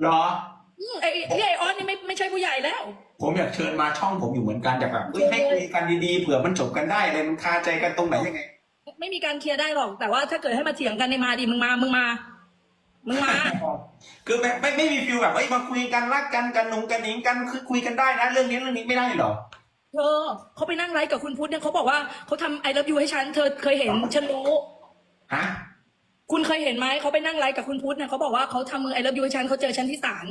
เหรอ อืมไอ้ไอ้ไอ้ออสนี่ไม่ไม่ใช่ผู้ใหญ่แล้ว ผมอยากเชิญมาช่องผมอยู่เหมือนกันอยากแบบเฮ้ยให้คุยกันดีๆเผื่อมันจบกันได้เลยมันคาใจกันตรงไหนยังไง ไม่มีการเคลียร์ได้หรอก แต่ว่าถ้าเกิดให้มาเถียงกันในมาดิมึงมา มึงมา มึงมา คือแบบไม่ไม่มีฟิลแบบเอ้ยมาคุยกันรักกันกันหนุ่งกันหนิงกันคือคุยกันได้นะเรื่องนี้เรื่องนี้ไม่ได้เหรอ เธอเขาไปนั่งไลฟ์กับคุณพุทธเนี่ยเขาบอกว่าเขาทำไอ o v e ยูให้ฉัน เธอเคยเห็นฉันรู้ ฮะ คุณเคยเห็นไหมเขาไปนั่งไลฟ์กับคุณพุทธเนี่ยเขาบอกว่าเขาทำมือไอ o v e ยูให้ฉันเขาเจอฉันที่ศาล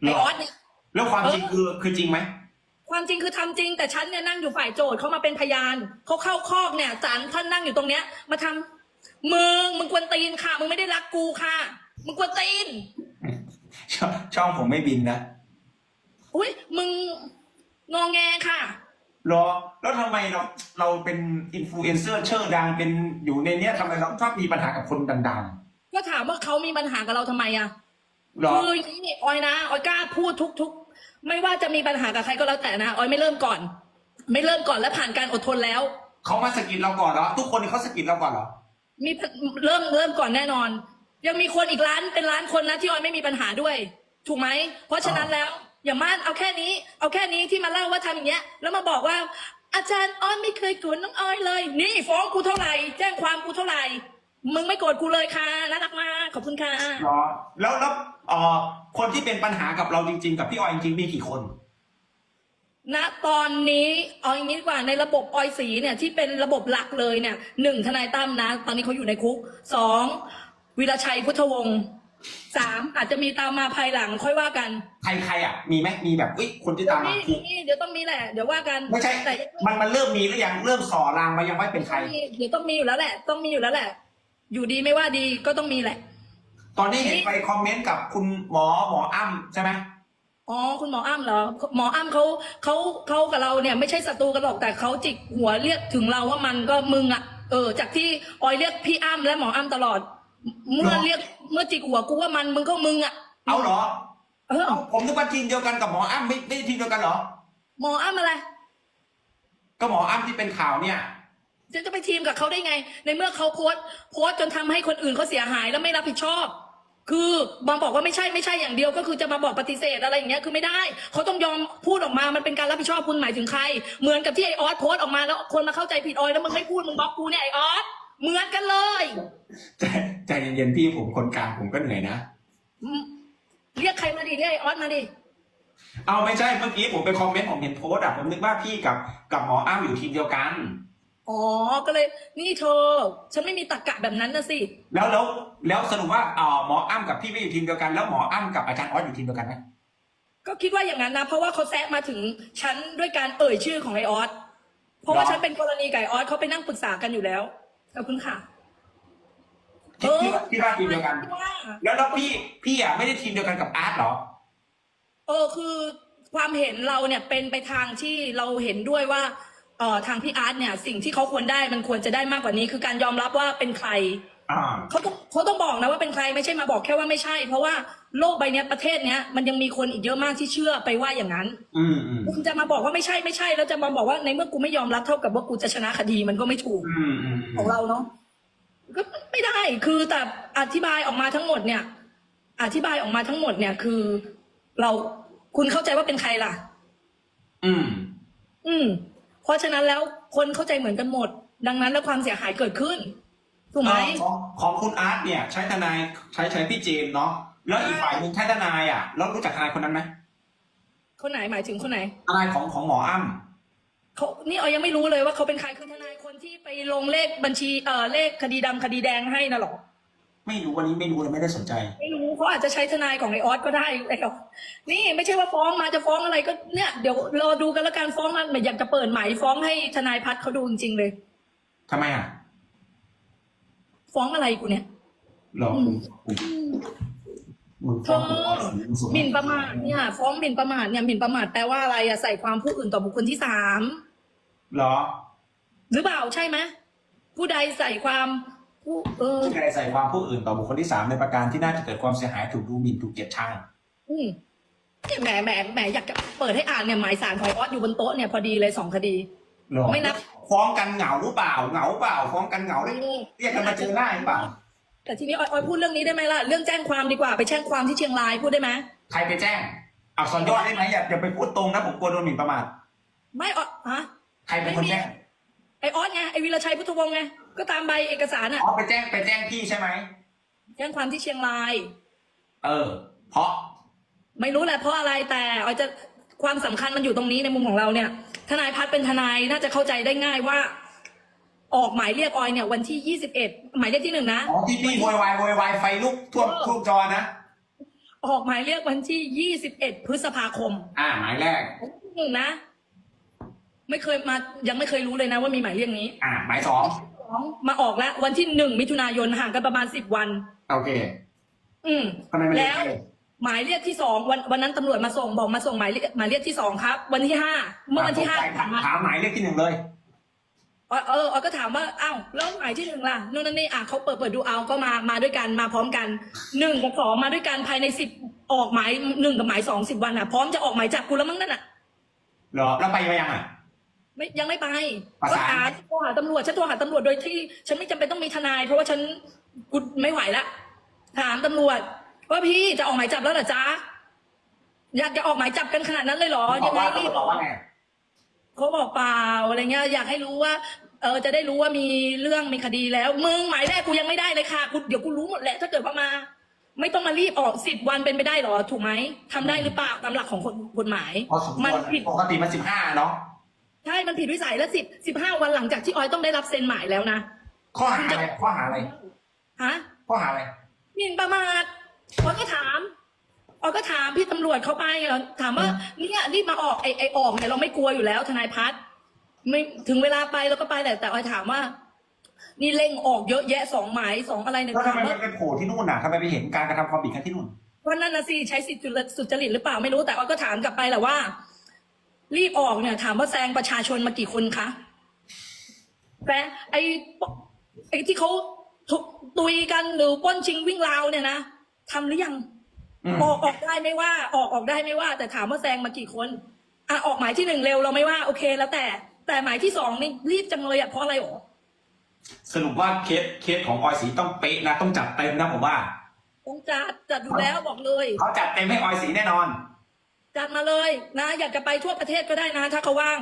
เหไอรอออสเนี่ยแล้วความจริงคือคือจริงไหมความจริงคือทำจริงแต่ฉันเนี่ยนั่งอยู่ฝ่ายโจทย์เขามาเป็นพยานเขาเข้าคอกเนี่ยศาลท่านนั่งอยู่ตรงเนี้ย มาทำมึงมึงกวนตีนค่ะ มึงไม่ได้รักกูค่ะ มึงกวนตีน ช่องช่องผมไม่บินนะอุ้ยมึงงอแงค่ะเหรอ แล้วทำไมเราเราเป็นอินฟลูเอนเซอร์เชื่อดังเป็นอยู่ในเนี้ยทำไมเราชอบมีปัญหากับคนดังก็ถามว่าเขามีปัญหากับเราทำไมอะๆเหรอ คืออย่างนี่ออยนะออยกล้าพูดทุกทุกๆ ไม่ว่าจะมีปัญหากับใครก็แล้วแต่นะออยไม่เริ่มก่อน ไม่เริ่มก่อนและผ่านการอดทนแล้ว เขามาสะกิดเราก่อนเหรอ ทุกคนนี่เขาสะกิดเราก่อนเหรอ มีเริ่มเริ่มก่อนแน่นอน ยังมีคนอีกล้านเป็นล้านคนนะที่ออยไม่มีปัญหาด้วย ถูกไหมเพราะฉะนั้นแล้ว อย่ามาเอาแค่นี้ เอาแค่นี้ที่มาเล่าว่าทำอย่างเงี้ย แล้วมาบอกว่า อาจารย์ออยไม่เคยโกรธน้องออยเลย นี่ฟ้องกูเท่าไหร่ แจ้งความกูเท่าไหร่ มึงไม่โกรธกูเลยค่ะน่ารักมากขอบคุณค่ะเหรอแล้วแล้วเอ่อคนที่เป็นปัญหากับเราจริง ๆ กับพี่ออยจริงๆมีกี่คน ณตอนนี้เอาอย่างนี้ดีกว่าในระบบออยสีเนี่ยที่เป็นระบบหลักเลยเนี่ยหนึ่งทนายตั้มนะ ตอนนี้เขาอยู่ในคุกสองวีรชัยพุทธวงศ์ สามอาจจะมีตามมาภายหลังค่อยว่ากันใครใครอะ มีไหมมีแบบเอ้ยคนที่เดี๋ยตาวมมานี้คือนี่เดี๋ยวต้องมีแหละ เดี๋ยวว่ากันไม่ใช่แต่มันมันเริ่มมีหรือยังเริ่มส่อรางมายังว่าเป็นใครเดี๋ยวต้องมีอยู่แล้วแหละ ต้องมีอยู่แล้วแหละ อยู่ดีไม่ว่าดีก็ต้องมีแหละ ตอนนี้เห็นไปคอมเมนต์กับคุณหมอหมออ้ำใช่ไหมอ๋อคุณหมออ้ำเหรอหมออ้ำเขาเขาเขากับเราเนี่ย ไม่ใช่ศัตรูกันหรอกแต่เขาจิกหัวเรียกถึงเราว่ามันก็มึงอะเออจากที่ออยเรียกพี่อ้ำและหมออ้ำตลอด เมื่อเรียกเมื่อจิกหัวกูว่ามันมึงก็มึงอะเอาเหรอ เออเอ้าผมนึกว่าทีมเดียวกันกับหมออ้ำไม่ไม่ได้ทีมเดียวกันเหรอ หมออ้ำอะไร ก็หมออ้ำที่เป็นข่าวเนี่ย จะจะไปทีมกับเขาได้ไง ในเมื่อเขาโพสต์โพสต์จนทำให้คนอื่นเขาเสียหายแล้วไม่รับผิดชอบ คือมาบอกว่าไม่ใช่ไม่ใช่อย่างเดียวก็คือจะมาบอกปฏิเสธอะไรอย่างเงี้ยคือไม่ได้เขาต้องยอมพูดออกมามันเป็นการรับผิดชอบคุณหมายถึงใคร เหมือนกับที่ไอออสโพสต์ออกมาแล้วคนมาเข้าใจผิดออยแล้วมึงไม่พูดมึงบล็อกกูเนี่ยไอออส เหมือนกันเลยใจใจเย็นๆพี่ผมคนกลางผมก็เหนื่อยนะ อืมเรียกใครมาดิเรียกไอออสมาดิ เอาไม่ใช่เมื่อกี้ผมไปคอมเมนต์ผมเห็นโพสต์อะผมนึกว่าพี่กับกับหมออ้ำอยู่ทีมเดียวกัน อ๋อ ก็เลยนี่เธอ ฉันไม่มีตรรกะแบบนั้นนะสิ แล้วแล้วแล้วสรุปว่าเอ่อหมออ้ำกับพี่ไม่อยู่ทีมเดียวกันแล้วหมออ้ำกับอาจารย์ออสอยู่ทีมเดียวกันไหมก็คิดว่าอย่างนั้นนะ เพราะว่าเขาแซะมาถึงฉันด้วยการเอ่ยชื่อของไอออสเพราะว่าฉันเป็นกรณีไก่ออสเขาไปนั่งปรึกษากันอยู่แล้ว ขอบคุณค่ะคิดที่ว่าที่ว่าทีมเดียวกัน ว่าแล้วแล้วพี่พี่อะไม่ได้ทีมเดียวกันกับอาร์ตเหรอ เออคือความเห็นเราเนี่ยเป็นไปทางที่เราเห็นด้วยว่าเอ่อทางพี่อาร์ตเนี่ยสิ่งที่เขาควรได้มันควรจะได้มากกว่านี้ คือการยอมรับว่าเป็นใคร อ่า เขาต้องเขาต้องบอกนะว่าเป็นใครไม่ใช่มาบอกแค่ว่าไม่ใช่ เพราะว่า โลกใบเนี้ยประเทศเนี้ยมันยังมีคนอีกเยอะมากที่เชื่อไปว่าอย่างนั้นอืมอืมคุณจะมาบอกว่าไม่ใช่ไม่ใช่ แล้วจะมาบอกว่าในเมื่อกูไม่ยอมรับเท่ากับว่ากูจะชนะคดีมันก็ไม่ถูกอืมอืมของเราเนาะก็ไม่ได้คือแต่อธิบายออกมาทั้งหมดเนี่ย อธิบายออกมาทั้งหมดเนี่ยคือ เราคุณเข้าใจว่าเป็นใครล่ะ อืมอืม เพราะฉะนั้นแล้วคนเข้าใจเหมือนกันหมด ดังนั้นแล้วความเสียหายเกิดขึ้นถูกไหม ของของคุณอาร์ตเนี่ย ใช้ทนายใช้ใช้พี่เจมส์เนาะ แล้วอีกฝ่ายหนึ่งใช้ทนายอะแล้วรู้จักทนายคนนั้นไหมคนไหนหมายถึงคนไหนทนายของของหมออ้ำเขานี่เอายังไม่รู้เลยว่าเขาเป็นใครคือทนายคนที่ไปลงเลขบัญชีเอ่อเลขคดีดำคดีแดงให้นะหรอไม่รู้วันนี้ไม่รู้เลยไม่ได้สนใจ ไม่รู้เขาอาจจะใช้ทนายของไอออสก็ได้ไอออสนี่ไม่ใช่ว่าฟ้องมาจะฟ้องอะไรก็เนี่ยเดี๋ยวรอดูกันแล้วกันฟ้องมาแบบอยากจะเปิดหมายฟ้องให้ทนายพัฒน์เขาดูจริงๆเลย ทำไมอะฟ้องอะไรกูเนี่ยเหรอผมผม มึงเธฟ้อองผมสูงหมิ่นประมาทเนี่ยฟ้องหมิ่นประมาทเนี่ยหมิ่นประมาทแปลว่าอะไรอะใส่ความผู้อื่นต่อบุคคลที่สามเหรอหรือเปล่าใช่ไหมผู้ใดใส่ความผู้เออผู้ใดใส่ความผู้อื่นต่อบุคคลที่สามในประการที่น่าจะเกิดความเสียหายถูกดูหมิ่นถูกเกลียดชังอืมเนี่ยแหมแหมแหมอยากจะเปิดให้อ่านเนี่ยหมายสารของไอออสอยู่บนโต๊ะเนี่ยพอดีเลยสองคดีเหรอไม่นับ ฟ้องกันเหงาหรือเปล่าเหงาเปล่าฟ้องกันเหงาได้เรียกกันมาเจอหน้าหรือเปล่าเธ แต่ทีนี้ออยออยพูดเรื่องนี้ได้ไหมล่ะ เรื่องแจ้งความดีกว่าไปแจ้งความที่เชียงรายพูดได้ไหมใครไปแจ้ง อักษรย่อได้ไหมอย่าอย่าไปพูดตรงนะผมกลัวโดนหมิ่นประมาทไม่ออยฮะใครเป็นคนแจ้งไอออสไงไอวีรชัยพุทธวงศ์ไงก็ตามใบเอกสารอะอ๋อไปแจ้งไปแจ้งพี่ใช่ไหมแจ้งความที่เชียงราย เออ เพราะ ไม่รู้แหละเพราะอะไรแต่ออยจะความสำคัญมันอยู่ตรงนี้ในมุมของเราเนี่ย ทนายพัฒน์เป็นทนายน่าจะเข้าใจได้ง่ายว่า ออกหมายเรียกออยเนี่ยวันที่ยี่สิบเอ็ดหมายเรียกที่หนึ่งนะ อ๋อที่พี่โวยวายโวยวายไฟลุกท่วมท่วมจอนะ ออกหมายเรียกวันที่ยี่สิบเอ็ดพฤษภาคมอ่าหมายแรกหนึ่งนะ ไม่เคยมายังไม่เคยรู้เลยนะว่ามีหมายเรียกนี้อ่าหมายสองสองมาออกแล้ววันที่หนึ่งมิถุนายนห่างกันประมาณสิบวัน โอเคอืม ทำไมไม่เรียแล้กวให้หมายเรียกที่สองวันวันนั้นตำรวจมาส่งบอกมาส่งหมายเรียกหมายเรียกที่สองครับ วันที่ห้าเมื่อวันที่ห้าถามถามหมายเลขที่หนึ่งเลย เออเออเออก็ถามว่าอ้าวแล้วหมายที่หนึ่งล่ะนู่นนั่นนี่อะเขาเปิดเปิดดูเอาก็มามาด้วยกันมาพร้อมกันหนึ่งกับสองมาด้วยกันภายในสิบออกหมายหนึ่งกับหมายสองสิบวันอะพร้อมจะออกหมายจับกูแล้วมั้งนั่นอะเหรอแล้วไปมายังอะ ไม่ยังไม่ไปประก็สาน หาโทรหาตำรวจฉันโทรหาตำรวจโดยที่ ฉันไม่จำเป็นต้องมีทนาย เพราะว่าฉันกูไม่ไหวละถามตำรวจว่าพี่จะออกหมายจับแล้วเหรอจ๊ะอยากจะออกหมายจับกันขนาดนั้นเลยเหรอเขาบยัอกงไงว่ารีบเขาบอกว่าไง เขาบอกเปล่าอะไรเงี้ยอยากให้รู้ว่าเออจะได้รู้ว่ามีเรื่องมีคดีแล้วมึงหมายแรกกูยังไม่ได้เลยค่ะกูเดี๋ยวกูรู้หมดแหละถ้าเกิดว่ามา ไม่ต้องมารีบออกสิบวันเป็นไปได้เหรอ ถูกไหมทำได้หรือเปล่าตามหลักของกฎหมาย พอสมคมันวรผิด ปกติมันสิบห้าเนาะใช่ มันผิดวิสัยแล้วสิบสิบห้าวันหลังจากที่ออยต้องได้รับเซ็นหมายแล้วนะ ข้อหาอะไรข้อหาอะไรฮะข้อหาอะไรหมิ่นประมาทออยก็ถาม ออยก็ถามพี่ตำรวจเขาไปเหรอถามว่าเนี่ยรีบมาออกไอไอออกเนี่ยเราไม่กลัวอยู่แล้วทนายพัฒน์ไม่ถึงเวลาไปเราก็ไปแต่แต่ออยถามว่า นี่เร่งออกเยอะแยะสองหมายสองอะไรเนี่ยแล้วทำถามไมว่ามันไปโผล่ที่นู่นน่ะทำไมไปเห็นการกระทำความผิดกันที่นู่น ว่านั่นนะสิใช้สิทธิสุจริตหรือเปล่าไม่รู้แต่ออยก็ถามกลับไปแหละว่า รีบออกเนี่ย ถามว่าแซงประชาชนมากี่คนคะแต่ไอไอที่เขาทุบตุยกันหรือปล้นชิงวิ่งราวเนี่ยนะทำหรือยัง อืมออกออกได้ไม่ว่าออกออกได้ไม่ว่า แต่ถามว่าแซงมากี่คนอะออกหมายที่หนึ่งเร็วเราไม่ว่าโอเคแล้วแต่แต่หมายที่สองนี่รีบจังเลยอะเพราะอะไรหรอสรุปว่าเคสเคสของออยสีต้องเป๊ะนะต้องจัดเต็มนะผมว่าต้องจัดจัดดูแล้วบอกเลยเขาจัดเต็มให้ออยสีแน่นอน จัดมาเลยนะ อยากจะไปทั่วประเทศก็ได้นะ ถ้าเขาว่าง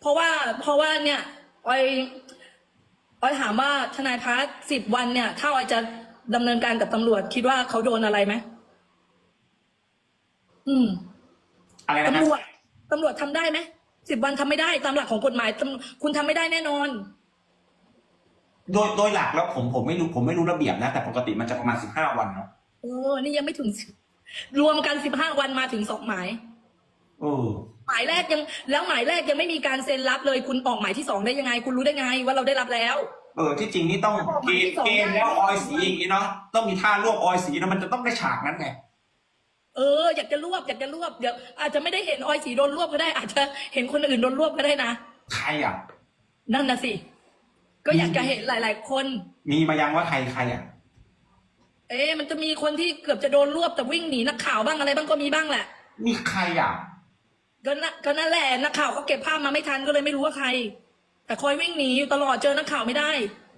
เพราะว่าเพราะว่าเนี่ยออยออยถามว่าทนายพัฒสิบวันเนี่ย ถ้าออยจะดำเนินการกับตำรวจ คิดว่าเขาโดนอะไรไหม อืมอะไรนะตำรวจตำรวจทำได้ไหมสิบวันทำไม่ได้ตามหลักของกฎหมายตำคุณทำไม่ได้แน่นอน โดยโดยหลักแล้วผมผมไม่รู้ผมไม่รู้ระเบียบนะ แต่ปกติมันจะประมาณสิบห้าวันเนาะเออนี่ยังไม่ถึง10รวมกันสิบห้าวันมาถึงสองหมาย เออ หมายแรกยัง แล้วหมายแรกยังไม่มีการเซ็นรับเลย คุณออกหมายที่สองได้ยังไง คุณรู้ได้ไง ว่าเราได้รับแล้ว เออที่จริงนี่ต้องเกณฑ์เกณฑ์แล้วออยสีอย่างนี้เนาะต้องมีท่ารวบออยสีนะมันจะต้องได้ฉากนั้นไง เอออยากจะรวบอยากจะรวบเดี๋ยวอาจจะไม่ได้เห็นออยสีโดนรวบก็ได้ อาจจะเห็นคนอื่นโดนรวบก็ได้นะใครอะ นั่นนะสิก็อยากจะเห็นหลาย ๆ คน มีมายังว่าใครใครอะ เอ๊ะมันจะมีคนที่เกือบจะโดนรวบแต่วิ่งหนีนักข่าวบ้างอะไรบ้างก็มีบ้างแหละมีใครอะก็นั่นก็นั่นแหละนักข่าวเขาเก็บภาพมาไม่ทันก็เลยไม่รู้ว่าใคร แต่คอยวิ่งหนีอยู่ตลอดเจอนักข่าวไม่ได้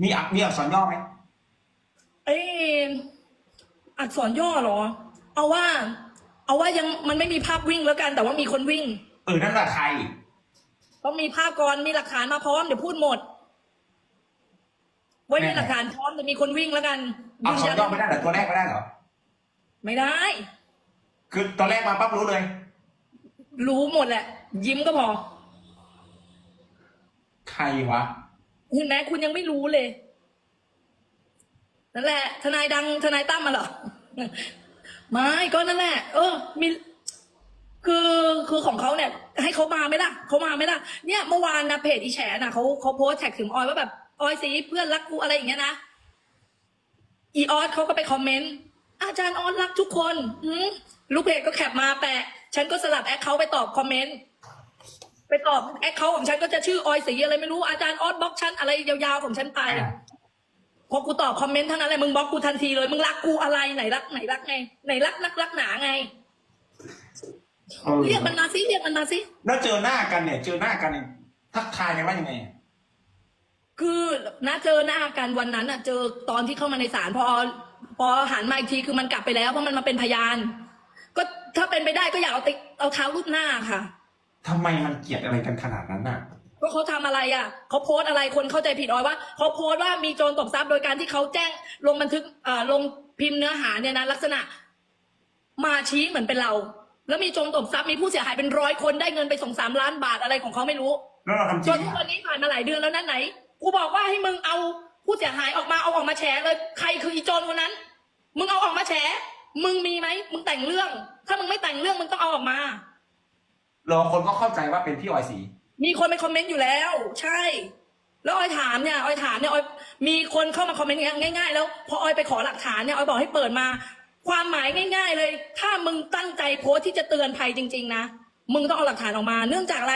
มีอักมีอักษรย่อไหมเอ้อักษรย่อเหรอ เอาว่า เอาว่ายังมันไม่มีภาพวิ่งแล้วกัน แต่ว่ามีคนวิ่งเออนั่นแหละใคร ต้องมีภาพก่อนมีหลักฐานมาพร้อมเดี๋ยวพูดหมดไว้มีหลักฐานพร้อมแต่มีคนวิ่งแล้วกันอักษรย่อไม่ได้เหรอตัวแรกไม่ได้เหรอไม่ได้ คือตอนแรกมาปั๊บรู้เลย รู้หมดแหละ ยิ้มก็พอ ใครวะเห็นไหมคุณยังไม่รู้เลยนั่นแหละ ทนายดังทนายตั้มมาเหรอ ไม่ก็นั่นแหละ เออมีคือคือของเขาเนี่ย ให้เขามาไหมล่ะเขามาไหมล่ะเนี่ยเมื่อวานนะเพจอีแฉนะเขาเขาโพสต์แท็กถึงออยว่าแบบออยสีเพื่อนรักกูอะไรอย่างเงี้ยนะอีออสเขาก็ไปคอมเมนต์อาจารย์ออสรักทุกคนอืลูกเพจก็แคปมาแปะ ฉันก็สลับแอคเขาไปตอบคอมเมนต์ไปตอบแอคเขาของฉันก็จะชื่อออยสีอะไรไม่รู้อาจารย์ออสบล็อกฉันอะไรยาวๆของฉันไป อะพอกูตอบคอมเมนต์เท่านั้นแหละมึงบล็อกกูทันทีเลยมึงรักกูอะไรไหนรักไหนรักไงไหนรักนักรักหนาไงเออเรียกมันมาสิเรียกมันมาสิแล้วเจอหน้ากันเนี่ย เจอหน้ากันเนี่ยทักทายกันว่ายังไงอะคือนะเจอหน้ากันวันนั้นอะเจอตอนที่เข้ามาในศาลพอพอหันมาอีกทีคือมันกลับไปแล้วเพราะมันมาเป็นพยาน ก็ถ้าเป็นไปได้ก็อยากเอาติเอาเท้ารูปหน้าค่ะ ทำไมมันเกลียดอะไรกันขนาดนั้นน่ะ ว่าเขาทำอะไรอะเขาโพสต์อะไรคนเข้าใจผิดออยว่าเขาโพสต์ว่ามีโจรตบทรัพย์โดยการที่เขาแจ้งลงบันทึกเอ่อลงพิมพ์เนื้อหาเนี่ยนะลักษณะ มาชี้เหมือนเป็นเรา แล้วมีโจรตบทรัพย์มีผู้เสียหายเป็นร้อยคนได้เงินไปสองสามล้านบาทอะไรของเขาไม่รู้แล้วเราทำจจรินงทุกอะวันนี้ผ่านมาหลายเดือนแล้วนั่นไหนกูบอกว่าให้มึงเอาผู้เสียหายออกมาเอาออกมาแฉเลย ใครคืออีโจรคนนั้น มึงเอาออกมาแฉมึงมีไหมมึงแต่งเรื่อง ถ้ามึงไม่แต่งเรื่องมึงต้องเอาออกมา รอคนก็เข้าใจว่าเป็นพี่ออยสี มีคนไปคอมเมนต์อยู่แล้ว ใช่ แล้วออยถามเนี่ยออยถามเนี่ยออยมีคนเข้ามาคอมเมนต์ง่ายๆ แล้วพอออยไปขอหลักฐานเนี่ยออยบอกให้เปิดมา ความหมายง่าย ๆ เลย ถ้ามึงตั้งใจโพสต์ที่จะเตือนภัยจริง ๆ นะมึงต้องเอาหลักฐานออกมา เนื่องจากอะไร